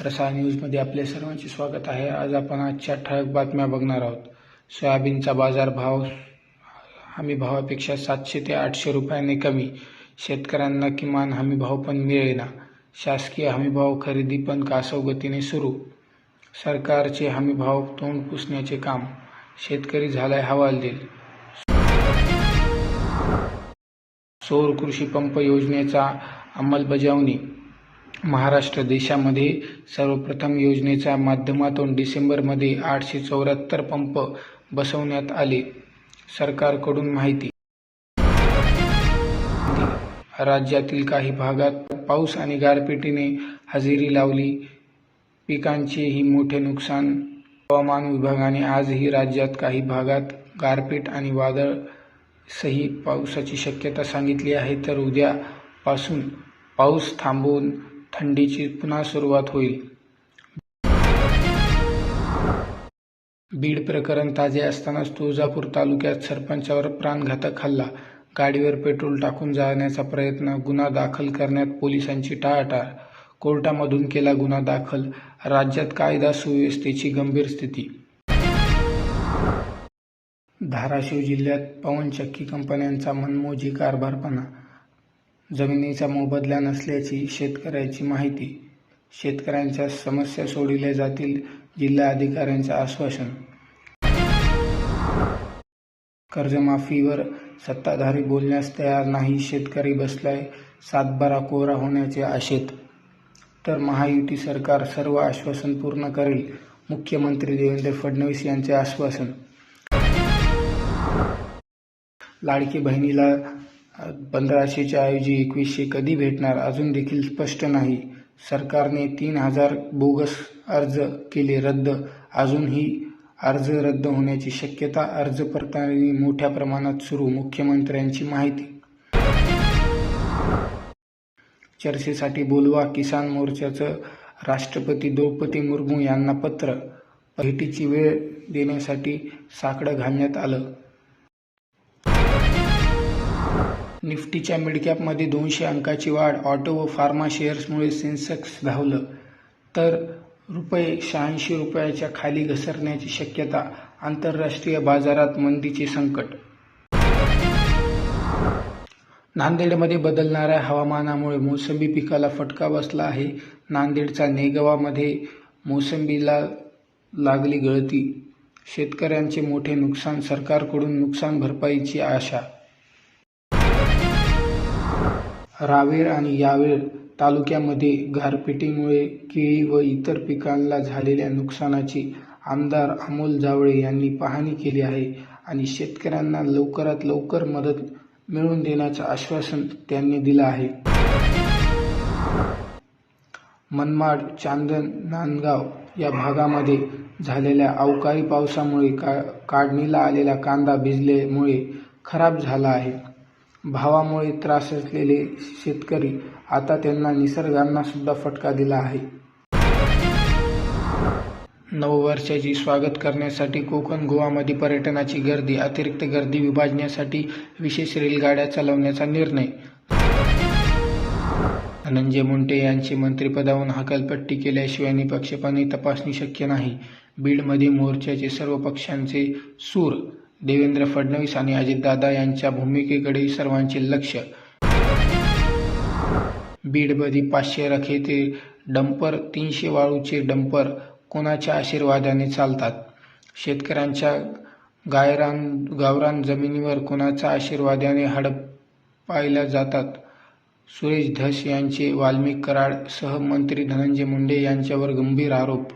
रसाळ न्यूजमध्ये आपले सर्वांचे स्वागत आहे. आज आपण आजच्या ठळक बातम्या बघणार आहोत. सोयाबीनचा बाजारभाव हमी भावापेक्षा सातशे ते आठशे रुपयांनी कमी. शेतकऱ्यांना किमान हमीभाव पण मिळेना. शासकीय हमीभाव खरेदी पण कासव गतीने सुरू. सरकारचे हमीभाव तोंड पुसण्याचे काम. शेतकरी झालाय हवालदिल. सौर कृषी पंप योजनेचा अंमलबजावणी. महाराष्ट्र देशामध्ये सर्वप्रथम योजनेच्या माध्यमातून डिसेंबरमध्ये आठशे चौऱ्याहत्तर पंप बसवण्यात आले. सरकारकडून माहिती. राज्यातील काही भागात पाऊस आणि गारपिटीने हजेरी लावली. पिकांचेही मोठे नुकसान. हवामान विभागाने आजही राज्यात काही भागात गारपीट आणि वादळसही पावसाची शक्यता सांगितली आहे. तर उद्यापासून पाऊस थांबून थंडीची पुन्हा सुरुवात होईल. बीड प्रकरण ताजे असतानाच तुळजापूर तालुक्यात सरपंचावर प्राणघातक हल्ला. गाडीवर पेट्रोल टाकून जाण्याचा प्रयत्न गुन्हा दाखल करण्यात पोलिसांची टाळाटाळ. कोर्टामधून केला गुन्हा दाखल राज्यात कायदा सुव्यवस्थेची गंभीर स्थिती. धाराशिव जिल्ह्यात पवनचक्की कंपन्यांचा मनमोजी कारभारपणा. जमिनीचा मोबदला नसल्याची शेतकऱ्याची माहिती. शेतकऱ्यांच्या समस्या सोडविल्या जातील जिल्हा अधिकाऱ्यांचं आश्वासन. कर्जमाफीवर सत्ताधारी बोलण्यास तयार नाही शेतकरी बसलाय सातबारा कोरा होण्याचे आशेत. तर महायुती सरकार सर्व आश्वासन पूर्ण करेल मुख्यमंत्री देवेंद्र फडणवीस यांचे आश्वासन. लाडकी बहिणीला पंधराशेच्या ऐवजी एकवीसशे कधी भेटणार अजून देखील स्पष्ट नाही. सरकारने तीन हजार बोगस अर्ज केले रद्द. अजूनही अर्ज रद्द होण्याची शक्यता अर्ज पडताळणी मोठ्या प्रमाणात सुरू मुख्यमंत्र्यांची माहिती. चर्चेसाठी बोलवा किसान मोर्चाचं राष्ट्रपती द्रौपदी मुर्मू यांना पत्र. भेटीची वेळ देण्यासाठी साकडं घालण्यात आलं. निफ्टीच्या मिडकॅपमध्ये दोनशे अंकाची वाढ ऑटो व फार्मा शेअर्समुळे सेन्सेक्स धावलं तर रुपये शहाऐंशी रुपयाच्या खाली घसरण्याची शक्यता आंतरराष्ट्रीय बाजारात मंदीचे संकट. नांदेडमध्ये बदलणाऱ्या हवामानामुळे मोसंबी पिकाला फटका बसला आहे. नांदेडचा नेगवामध्ये मोसंबीला लागली गळती. शेतकऱ्यांचे मोठे नुकसान सरकारकडून नुकसान भरपाईची आशा रावेर आणि यावेर तालुक्यामध्ये गारपिटीमुळे केळी व इतर पिकांना झालेल्या नुकसानाची आमदार अमोल जावळे यांनी पाहणी केली आहे आणि शेतकऱ्यांना लवकरात लवकर मदत मिळवून देण्याचं आश्वासन त्यांनी दिलं आहे. मनमाड चांदण नांदगाव या भागामध्ये झालेल्या अवकाळी पावसामुळे का काढणीला आलेला कांदा भिजल्यामुळे खराब झाला आहे. भावामुळे त्रास असलेले शेतकरी आता त्यांना निसर्गांना सुद्धा फटका दिला आहे. नववर्षाची स्वागत करण्यासाठी कोकण गोवामध्ये पर्यटनाची गर्दी अतिरिक्त गर्दी विभाजण्यासाठी विशेष रेलगाड्या चालवण्याचा निर्णय. धनंजय मुंडे यांची मंत्रिपदावरून हकालपट्टी केल्याशिवाय निपक्षपाने तपासणी शक्य नाही. बीडमध्ये मोर्चाचे सर्व पक्षांचे सूर देवेंद्र फडणवीस आणि अजितदादा यांच्या भूमिकेकडे सर्वांचे लक्ष. बीडमध्ये पाचशे रखेचे डंपर तीनशे वाळूचे डंपर कोणाच्या आशीर्वादाने चालतात? शेतकऱ्यांच्या गायरान गावरान जमिनीवर कोणाच्या आशीर्वादाने हडपायला जातात? सुरेश धस यांचे वाल्मिक कराड सहमंत्री धनंजय मुंडे यांच्यावर गंभीर आरोप.